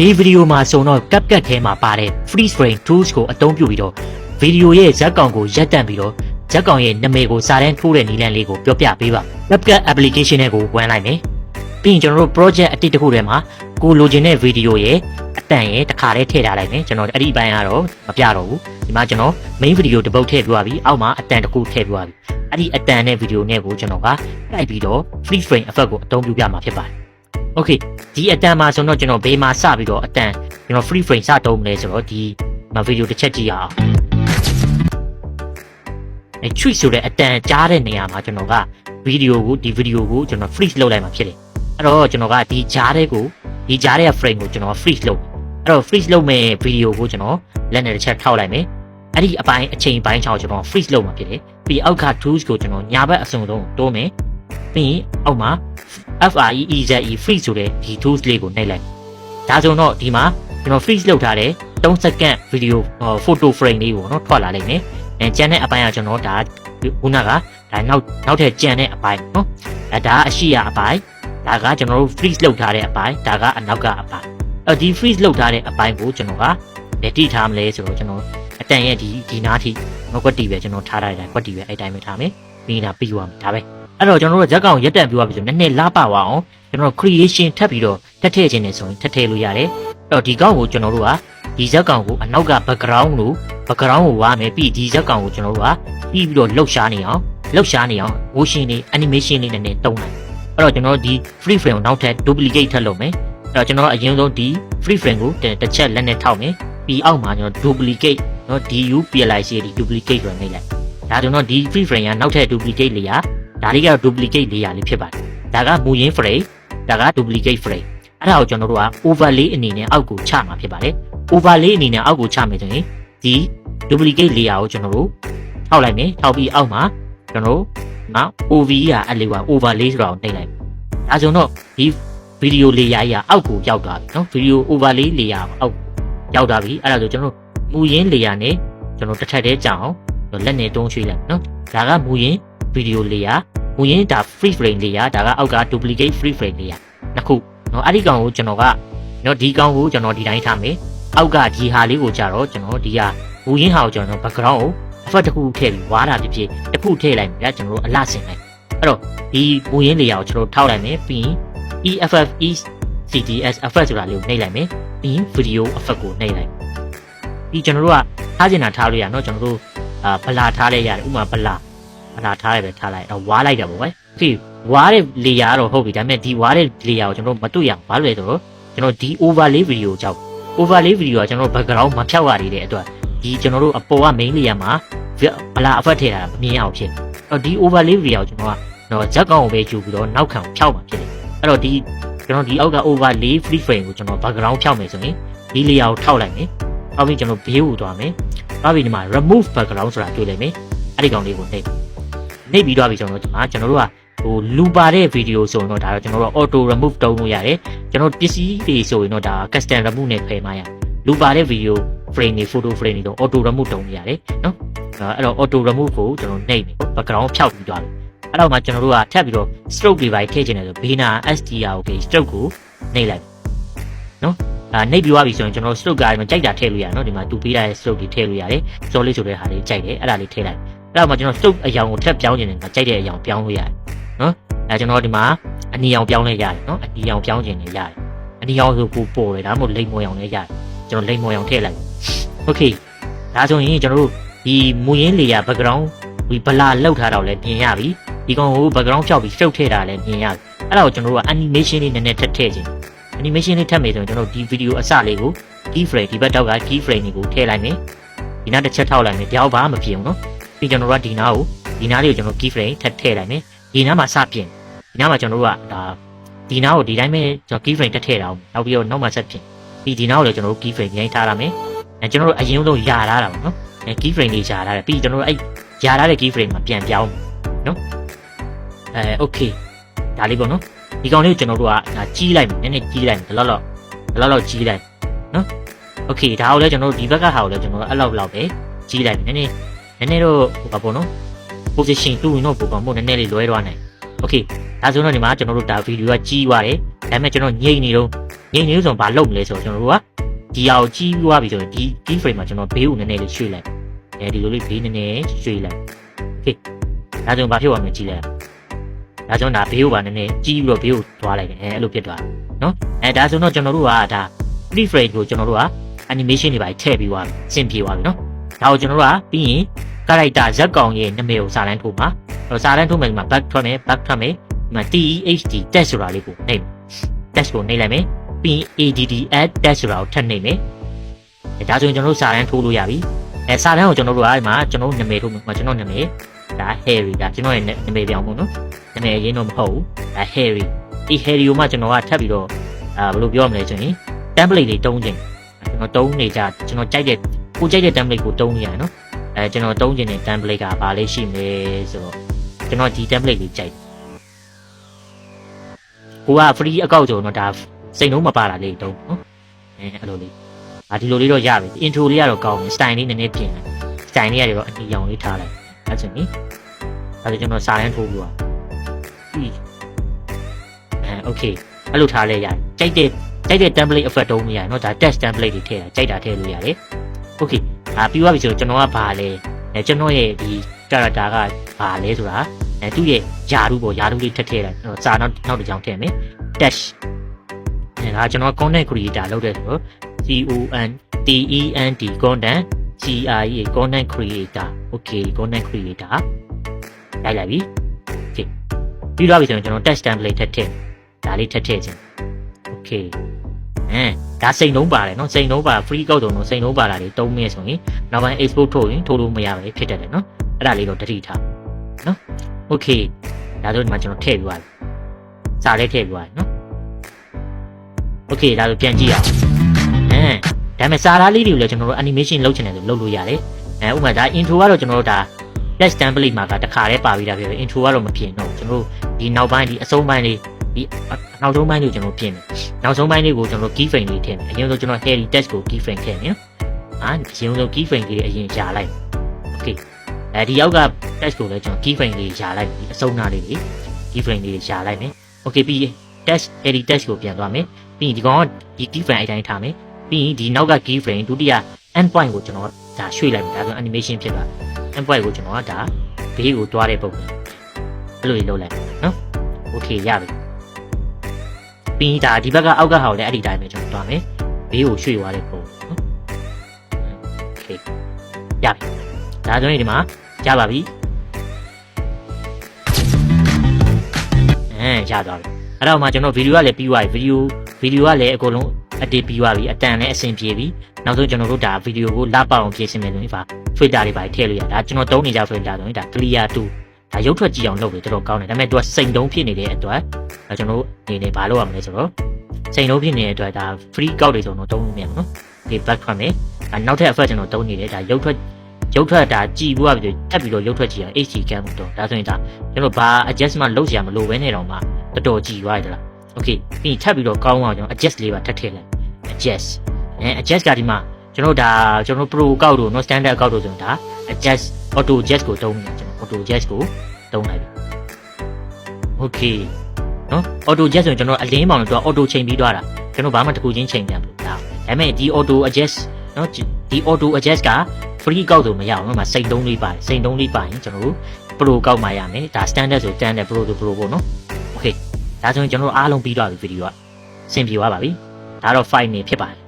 ဒီဗီဒီယိုမှာဆိုတော့ CapCut ထဲမှာပါတဲ့ freeze frame tools ကိုအသုံးပြုပြီးတော့ဗီဒီယိုရဲ့ဇက်ကောင်ကိုရပ်တန့်ပြီးတော့ဇက်ကောင်ရဲ့နာမည်ကိုစာတန်းထိုးတဲ့နည်းလမ်းလေးကိုပြောပြပေးပါ CapCut application နဲ့ကိုဝင်လိုက်မယ်ပြီးရင်ကျွန်တော်တို့ project အတစ်တစ်ခုထဲမှာကိုလိုချင်တဲ့ဗီဒီယိုရဲ့အတန်ရဲ့တစ်ခါတည်းထည့်ထားလိုက်မယ်ကျွန်တော်အဲ့ဒီဘိုင်းကတော့မပြတော့ဘူးဒီမှာကျွန်တော် main video တစ်ပုတ်ထည့်ပြသွားပြီအောက်မှာအတန်တစ်ခုထည့်ပြသွားပြီအဲ့ဒီအတန်နဲ့ဗီဒီယိုနဲ့ကိုကျွန်တော်ကတိုက်ပြီးတော့ freeze frame effect ကိုအသုံးပြုပြမှာဖြစ်ပါတယ် Okay ဒီအတန်မှာဆိုတော့ကျွန်တော်ဘေးမှာစပြီးတော့အတန်ကျွန်တော် free frame စတုံးမလဲဆိုတော့ဒီမှာဗီဒီယိုတစ်ချက်ကြည့်ရအောင်အဲ tweet ဆိုတဲ့အတန်ကြားတဲ့နေရာမှာကျွန်တော်ကဗီဒီယိုကိုဒီဗီဒီယိုကိုကျွန်တော် freeze လုပ်လိုက်မှာဖြစ်တယ်အဲ့တော့ကျွန်တော်ကဒီကြားတဲ့ကိုဒီကြားတဲ့ frame ကိုကျွန်တော် freeze လုပ်အဲ့တော့ freeze လုပ်မဲ့ဗီဒီယိုကိုကျွန်တော်လက်နဲ့တစ်ချက်ထောက်လိုက်မယ်အဲ့ဒီအပိုင်းအချိန်ပိုင်းချောင်းကျွန်တော် freeze လုပ်မှာဖြစ်တယ်ပြီးအောက်က tools ကိုကျွန်တော်ညာဘက်အစုံဆုံးတိုးမယ် ပြီးရင်အောက်မှာ FREEZE freeze ဆိုတဲ့ဒီ tools လေးကိုနှိပ်လိုက်ဒါဆိုတော့ဒီမှာကျွန်တော် freeze လုပ်ထားတဲ့3စက္ကန့် video photo frame လေးကိုနော်ထွက်လာလိမ့်မယ်အဲကျန်တဲ့အပိုင်းကကျွန်တော်ဒါခုနကဒါနောက်နောက်ထပ်ကျန်တဲ့အပိုင်းနော်အဲဒါအရှိရအပိုင်းဒါကကျွန်တော်တို့ freeze လုပ်ထားတဲ့အပိုင်းဒါကအနောက်ကအပိုင်းအဲဒီ freeze လုပ်ထားတဲ့အပိုင်းကိုကျွန်တော်ကလက်တိထားမလဲဆိုတော့ကျွန်တော်အတန်ရဲ့ဒီဒီနားထိငကွက်တီပဲကျွန်တော်ထားထားတယ်ကွက်တီပဲအဲ့တိုင်းပဲထားမယ်ပြီးတာပြီးသွားမယ်ဒါပဲ အဲ့တော့ကျွန်တော်တို့ဇက်ကောင်ရက်တက်ပြောရပြီဆိုနည်းနည်းလားပါဝအောင်ကျွန်တော် creation ထပ်ပြီးတော့ထပ်ထည့်ခြင်းနေဆိုရင်ထပ်ထည့်လို့ရတယ်အဲ့တော့ဒီကောင်ကိုကျွန်တော်တို့ကဒီဇက်ကောင်ကိုအနောက်က background လို့ background ကိုဝါမယ်ပြီးဒီဇက်ကောင်ကိုကျွန်တော်တို့ကပြီးပြီးတော့လှုပ်ရှားနေအောင်လှုပ်ရှားနေအောင် motion လေး animation လေးနဲ့နည်းတုံးလိုက်အဲ့တော့ကျွန်တော်ဒီ free frame ကိုနောက်ထပ် duplicate ထပ်လုပ်မယ်အဲ့တော့ကျွန်တော်အရင်ဆုံးဒီ free frame ကိုတစ်ချက်လက်နဲ့ထောက်မယ်ပြီးအောက်မှာကျွန်တော် duplicate နော် du PLIC ဒီ duplicate ကိုနှိပ်လိုက်ဒါကျွန်တော်ဒီ free frame ကနောက်ထပ် duplicate လေးရ ဒါလေးကတော့ duplicate layer လေးဖြစ်ပါတယ်ဒါကမူရင်း frame ဒါက duplicate frame အဲ့ဒါကိုကျွန်တော်တို့က overlay အနေနဲ့အောက်ကိုချမှာဖြစ်ပါတယ် overlay အနေနဲ့အောက်ကိုချမယ်ဆိုရင်ဒီ duplicate layer ကိုကျွန်တော်တို့ထောက်လိုက်မယ်ထောက်ပြီးအောက်မှာကျွန်တော်တို့နော် OV ကအဲ့လေးက overlay ဆိုတာကိုနှိပ်လိုက်ဒါဆိုတော့ဒီ video layer ကြီးကအောက်ကိုရောက်သွားပြီနော် video overlay layer အောက်ရောက်သွားပြီအဲ့ဒါဆိုကျွန်တော်တို့မူရင်း layer နဲ့ကျွန်တော်တစ်ထပ်တည်းကြောင်အောင်လက်နဲ့တွန်းရွှေ့လိုက်နော်ဒါကမူရင်း video layer မူရင်းဒါ free frame layer ဒါကအောက်က duplicate free frame layer နှစ်ခုเนาะအဲ့ဒီကောင်ကိုကျွန်တော်ကเนาะဒီကောင်ကိုကျွန်တော်ဒီတိုင်းထားမယ်အောက်ကဒီဟာလေးကိုကြတော့ကျွန်တော်ဒီဟာမူရင်းဟာကိုကျွန်တော် background ကို effect တစ်ခုထည့်ပြီးဝါတာဖြစ်ဖြစ်တစ်ခုထည့်လိုက်ပြီဗျာကျွန်တော်တို့အလှဆင်လိုက်အဲ့တော့ဒီမူရင်း layer ကိုကျွန်တော်ထောက်လိုက်မယ်ပြီးရင် EFF ECDS effect ဆိုတာလေးကိုနှိပ်လိုက်မယ်ပြီးရင် video effect ကိုနှိပ်လိုက်ပြီးကျွန်တော်တို့ကထားကျင်တာထားလို့ရเนาะကျွန်တော်တို့အာဗလာထားလဲရတယ်ဥပမာဗလာ အလားထားရပဲထားလိုက်တော့ဝါလိုက်တာပေါ့ကွယ်။ဒီဝါတဲ့ layer ကတော့ဟုတ်ပြီဒါပေမဲ့ဒီဝါတဲ့ layer ကိုကျွန်တော်မတွေ့ရဘူးဘာလို့လဲဆိုတော့ကျွန်တော်ဒီ overlay video ကြောက် overlay video ကကျွန်တော် background မဖြောက်ရသေးတဲ့အတွက်ဒီကျွန်တော်တို့အပေါ်က main layer မှာဗလာ effect ထည့်တာမမြင်အောင်ဖြစ်။အဲ့တော့ဒီ overlay video ကိုကျွန်တော်ကတော့ဇက်ကောင်ကိုပဲယူပြီးတော့နောက်ခံဖြောက်မှာဖြစ်တယ်။အဲ့တော့ဒီကျွန်တော်ဒီအောက်က overlay free frame ကိုကျွန်တော် background ဖြောက်မယ်ဆိုရင်ဒီ layer ကိုထောက်လိုက်မယ်။ထောက်ပြီးကျွန်တော်ဘေးကိုသွားမယ်။သွားပြီးဒီမှာ remove background ဆိုတာတွေ့လိုက်မယ်။အဲ့ဒီကောင်လေးကိုနှိပ် နှိပ်ပြီးတော့ပြီကျွန်တော်တို့ဒီမှာကျွန်တော်တို့ကဟိုလူပါတဲ့ဗီဒီယိုဆိုရင်တော့ဒါတော့ကျွန်တော်တို့ auto remove တုံးလို့ရတယ်ကျွန်တော်ပစ္စည်းတွေဆိုရင်တော့ဒါ custom remove နဲ့ဖယ်မှရလူပါတဲ့ဗီဒီယို frame တွေ photo frame တွေတော့ auto remove တုံးလို့ရတယ်နော်အဲ့တော့ auto remove ကိုကျွန်တော်နှိပ်မယ် background ဖြောက်ပြီးသွားပြီအဲ့တော့မှကျွန်တော်တို့ကထပ်ပြီးတော့ stroke တွေပါထည့်ချင်တယ်ဆိုဘေးနာ STR ကို stroke ကိုနှိပ်လိုက်နော်အာနှိပ်ပြီးသွားပြီဆိုရင်ကျွန်တော် stroke ကဒီမှာကြိုက်တာထည့်လို့ရတယ်နော်ဒီမှာတူပေးတဲ့ stroke တွေထည့်လို့ရတယ်စောလေးဆိုတဲ့ဟာလေးကြိုက်တယ်အဲ့ဒါလေးထည့်လိုက် အဲ့တော့မှကျွန်တော်စုပ်အယောင်ကိုထပ်ပြောင်းနေတယ်ငါကြိုက်တဲ့အယောင်ပြောင်းလို့ရတယ်နော်အဲကျွန်တော်ဒီမှာအနီရောင်ပြောင်းလဲရတယ်နော်အနီရောင်ပြောင်းခြင်းလည်းရတယ်အနီရောင်ဆိုပို့ပေါ်တယ်ဒါမှမဟုတ်လိမ်မော်ရောင်လည်းရတယ်ကျွန်တော်လိမ်မော်ရောင်ထည့်လိုက်โอเคဒါဆိုရင်ကျွန်တော်တို့ဒီမူရင်းလေယာ background ဒီဗလာလောက်ထားတော့လည်းပြင်ရပြီဒီကောင်ကို background ဖြောက်ပြီးစုပ်ထည့်တာလည်းပြင်ရပြီအဲ့ဒါကိုကျွန်တော်တို့က animation လေးနည်းနည်းထပ်ထည့်ခြင်း animation လေးထပ်မယ်ဆိုရင်ကျွန်တော်ဒီ video အစလေးကို key frame ဒီဘက်တောက်က key frame တွေကိုထည့်လိုက်မယ်ဒီနောက်တစ်ချက်ထောက်လိုက်မယ်ပြောင်းပါမဖြစ်ဘူးနော် ပြီးကျွန်တော်တို့ကဒီနားကိုဒီနားလေးကိုကျွန်တော် key frame ထပ်ထည့်လိုက်မယ်ဒီနားမှာစပြင်ဒီနားမှာကျွန်တော်တို့ကဒါဒီနားကိုဒီတိုင်းပဲကျွန်တော် key frame ထပ်ထည့်တာအောင်နောက်ပြီးတော့နောက်မှာဆက်ပြင်ပြီးဒီနားကိုလည်းကျွန်တော်တို့ key frame ရိုင်းထားရမယ်အဲကျွန်တော်တို့အရင်ဆုံးယာထားတာပေါ့နော်အဲ key frame လေးယာထားတယ်ပြီးကျွန်တော်တို့အဲ့ယာထားတဲ့ key frame မှာပြန်ပြောင်းနော်အဲ okay ဒါလေးပေါ့နော်ဒီကောင်လေးကိုကျွန်တော်တို့ကဒါကြီးလိုက်မယ်နည်းနည်းကြီးလိုက်မယ်ဒီလောက်လောက်ဒီလောက်လောက်ကြီးလိုက်နော် okay ဒါကိုလည်းကျွန်တော်တို့ဒီဘက်ကဟာကိုလည်းကျွန်တော်တို့အဲ့လောက်လောက်ပဲကြီးလိုက်မယ်နည်းနည်း နည်းနည်းတော့ဟိုပါပေါ့နော် position တူရင်တော့ပုံကောင်မို့နည်းနည်းလေးလွဲသွားနိုင် okay ဒါဆိုတော့ဒီမှာကျွန်တော်တို့ဒါဗီဒီယိုကကြီးသွားတယ်ဒါပေမဲ့ကျွန်တော်ငြိမ်နေတော့ငြိမ်နေလို့ဆိုတော့ဘာလုပ်မလဲဆိုတော့ကျွန်တော်တို့ကဒီအောင်ကြီးသွားပြီဆိုရင်ဒီ key frame မှာကျွန်တော်ဘေးကိုနည်းနည်းလေးရွှေ့လိုက်အဲဒီလိုလေးဘေးနည်းနည်းရွှေ့လိုက် okay ဒါဆိုရင်ဘာဖြစ်သွားမလဲကြည့်လိုက်ဒါဆိုရင်ဒါဘေးကိုပါနည်းနည်းကြီးပြီးတော့ဘေးကိုသွားလိုက်တယ်အဲအဲ့လိုဖြစ်သွားနော်အဲဒါဆိုတော့ကျွန်တော်တို့ကဒါ free frame ကိုကျွန်တော်တို့က animation တွေပါထည့်ပြီးသွားပြီစင်ပြေသွားပြီနော် ဒါကိုကျွန်တော်တို့ကပြီးရင် character ဇက်ကောင်ရဲ့နာမည်ကိုစာတန်းထိုးမှာအဲ့တော့စာတန်းထိုးမယ်ဒီမှာ back ထွက်မယ် back ထွက်မယ်ဒီမှာ TEHD test ဆိုတာလေးကိုနှိပ်မယ် test ကိုနှိပ်လိုက်မယ်ပြီးရင် ADD add test ဆိုတာကိုထပ်နှိပ်မယ်အဲဒါဆိုရင်ကျွန်တော်တို့စာတန်းထိုးလို့ရပြီအဲစာတန်းကိုကျွန်တော်တို့ကဒီမှာကျွန်တော်တို့နာမည်ထိုးမှာကျွန်တော်နာမည်ဒါ Harry ဒါကျွန်တော်ရဲ့နာမည်ပြောင်းပေါ့နော်နာမည်အရင်တော့မဟုတ်ဘူးဒါ Harry ဒီ Harry ကိုမှကျွန်တော်ကထပ်ပြီးတော့အာဘယ်လိုပြောရမလဲဆိုရင် template တွေတုံးခြင်းကျွန်တော်တုံးနေကြကျွန်တော်ကြိုက်တဲ့ ကိုကြိုက်တဲ့ template ကိုတုံးနေရတယ်နော်အဲကျွန်တော်တုံးခြင်းတဲ့ template ကဘာလေးရှိမလဲဆိုတော့ကျွန်တော်ဒီ template လေးကြိုက်ကိုက free account ဆိုတော့ဒါစိတ်လုံးမပါတာလေးတုံးနော်အဲအဲ့လိုလေးအာဒီလိုလေးတော့ရပြီ intro လေးကတော့ကောင်းတယ် style လေးနည်းနည်းပြင်တယ် style လေးကတော့အနီရောင်လေးထားလိုက်အဲ့ဆိုရင်အဲ့ဒါကျွန်တော်စာရန်ထိုးပြီးတော့ပြီးအဲ okay အဲ့လိုထားလဲရတယ်ကြိုက်တဲ့ကြိုက်တဲ့ template effect တုံးမရတယ်เนาะဒါ text template တွေထည့်တာကြိုက်တာထည့်လို့ရတယ် okay ဒါပြီးသွားပြီဆိုတော့ကျွန်တော်ကဘာလဲအဲကျွန်တော်ရဲ့ဒီ character ကဘာလဲဆိုတာအဲသူ့ရဲ့ယာရုပေါ့ယာရုလေးထည့်ထည့်လိုက်အဲ့တော့စာနောက်နောက်တစ်ကြောင်ထည့်မယ် dash အဲဒါကျွန်တော် content creator လုပ်တဲ့ဆိုတော့ C O N T E N T content C R E content creator okay content creator ရိုက်လိုက်ပြီ okay ပြီးတော့ပြီဆိုရင်ကျွန်တော် text template ထည့်ထည့်ဒါလေးထည့်ထည့်ခြင်း okay မယ်ဒါစိန်လုံးပါတယ်နော်စိန်လုံးပါ free code တုံးစိန်လုံးပါတာတွေတုံးမယ်ဆိုရင်နောက်ပိုင်း export ထုတ်ရင်ထိုးလို့မရပဲဖြစ်တတ်တယ်နော်အဲ့ဒါလေးတော့တတိထားနော် okay ဒါဆိုဒီမှာကျွန်တော်ထည့်ပြီးသွားပြီစာလေးထည့်ပြီးသွားပြီနော် okay ဒါဆိုပြန်ကြည့်ရအောင်အဲဒါပေမဲ့စာသားလေးတွေကိုလည်းကျွန်တော်တို့ animation လုပ်ချင်တယ်ဆိုလုပ်လို့ရတယ်အဲဥပမာဒါ intro ကတော့ကျွန်တော်တို့ဒါ let's template မှာကတခါတည်းပါပြီးတာဖြစ်ပြီး intro ကတော့မပြင်တော့ကျွန်တော်တို့ဒီနောက်ပိုင်းဒီအဆုံးပိုင်းလေး ဒီနောက်ဆုံးပိုင်းလေးကိုကျွန်တော်ပြင်တယ်နောက်ဆုံးပိုင်းလေးကိုကျွန်တော်တို့ key frame လေးထည့်မယ်အရင်ဆုံးကျွန်တော် Harry text ကို key frame ထည့်မယ်အာအရင်ဆုံး key frame လေးအရင်ရှာလိုက် okay အဲဒီရောက်က text ကိုလည်းကျွန်တော် key frame လေးရှာလိုက်ဒီအဆုံးနာလေးလေး key frame လေးရှာလိုက်မယ် okay ပြီး text Harry text ကိုပြန်သွားမယ်ပြီးရင်ဒီကောင်ကဒီ key frame အတိုင်းထားမယ်ပြီးရင်ဒီနောက်က key frame ဒုတိယ end point ကိုကျွန်တော်ဒါရွှေ့လိုက်မယ်ဒါဆို animation ဖြစ်သွားတယ် end point ကိုကျွန်တော်ကဒါဘေးကိုတွားတဲ့ပုံစံအဲ့လိုလေးလုပ်လိုက်နော် okay ရပြီ ပြီးရင်ဒါဒီဘက်ကအောက်ကဟာကိုလည်းအဲ့ဒီတိုင်းပဲကျွန်တော်တွားမယ်ဘေးကိုရွှေ့သွားတဲ့ပုံနော် okay ရပြီဒါဆိုရင်ဒီမှာရပါပြီအဲရသွားပြီအဲ့တော့မှကျွန်တော်ဗီဒီယိုကလည်းပြီးသွားပြီဗီဒီယိုဗီဒီယိုကလည်းအကုန်လုံးအတစ်ပြီးသွားပြီအတန်လည်းအဆင်ပြေပြီနောက်ဆုံးကျွန်တော်တို့ဒါဗီဒီယိုကိုလပ်ပအောင်ပြင်ဆင်မယ်ဆိုရင်ပါ filter တွေပါထည့်လို့ရဒါကျွန်တော်တုံးနေကြ filter ဆိုရင်ဒါ clear 2 ဒါရုပ်ထွက်ကြည့်အောင်လုပ်တယ်တော်တော်ကောင်းတယ်ဒါပေမဲ့သူကစိန်တုံးဖြစ်နေတဲ့အတွက်ဒါကျွန်တော်တို့အနေနဲ့ဘာလုပ်ရမလဲဆိုတော့စိန်တုံးဖြစ်နေတဲ့အတွက်ဒါ free ကောက်တွေဆိုတော့တုံးလို့မရဘူးနော်ဒီ back ထွက်မယ်ဒါနောက်ထပ် effect ကျွန်တော်တုံးနေတယ်ဒါရုပ်ထွက်ရုပ်ထွက်ဒါကြည်ဘူးပြီးတက်ပြီးတော့ရုပ်ထွက်ကြည့်အောင် HD cam တော့ဒါဆိုရင်ဒါကျွန်တော်ဘာ adjustment လုပ်စရာမလိုဘဲနေတော့မှတော်တော်ကြည်သွားတယ်လား okay ပြီးထပ်ပြီးတော့ကောင်းအောင်ကျွန်တော် adjust လေးပါထပ်ထည့်လိုက် adjust အဲ adjust ကဒီမှာကျွန်တော်ဒါကျွန်တော် pro ကောက်တို့ no standard ကောက်တို့ဆိုရင်ဒါ adjust auto adjust ကိုတုံးနေကျွန်တော် auto adjust ကိုတုံးလိုက်ပြီ okay နော် auto adjust ဆိုရင်ကျွန်တော်အလင်းပေါင်တော့ auto ချိန်ပြီးသွားတာကျွန်တော်ဘာမှတစ်ခုချင်းချိန်ပြန်လို့ဒါဒါပေမဲ့ဒီ auto adjust နော်ဒီ auto adjust က free ကောက်ဆိုမရအောင်နော်မစိတ်တုံးလေးပါတယ်စိတ်တုံးလေးပါရင်ကျွန်တော်တို့ pro ကောက်မှရမယ်ဒါ standard ဆို standard pro ဆို pro ပေါ့နော် okay ဒါဆိုရင်ကျွန်တော်တို့အားလုံးပြီးသွားပြီဗီဒီယိုကစင်ပြေသွားပါပြီဒါတော့ file နေဖြစ်ပါတယ်